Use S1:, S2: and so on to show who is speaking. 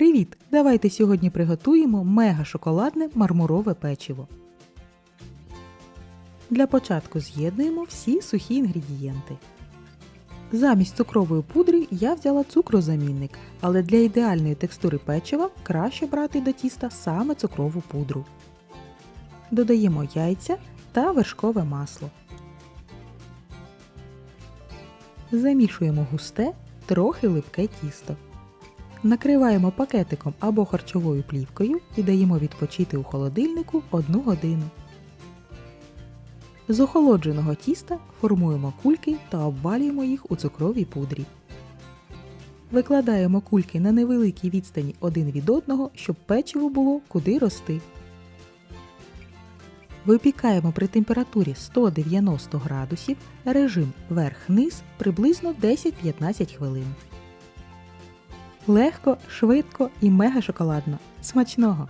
S1: Привіт! Давайте сьогодні приготуємо мега шоколадне мармурове печиво. Для початку з'єднуємо всі сухі інгредієнти. Замість цукрової пудри я взяла цукрозамінник, але для ідеальної текстури печива краще брати до тіста саме цукрову пудру. Додаємо яйця та вершкове масло. Замішуємо густе, трохи липке тісто. Накриваємо пакетиком або харчовою плівкою і даємо відпочити у холодильнику 1 годину. З охолодженого тіста формуємо кульки та обвалюємо їх у цукровій пудрі. Викладаємо кульки на невеликій відстані один від одного, щоб печиво було куди рости. Випікаємо при температурі 190 градусів режим верх-низ приблизно 10-15 хвилин. Легко, швидко і мега шоколадно. Смачного!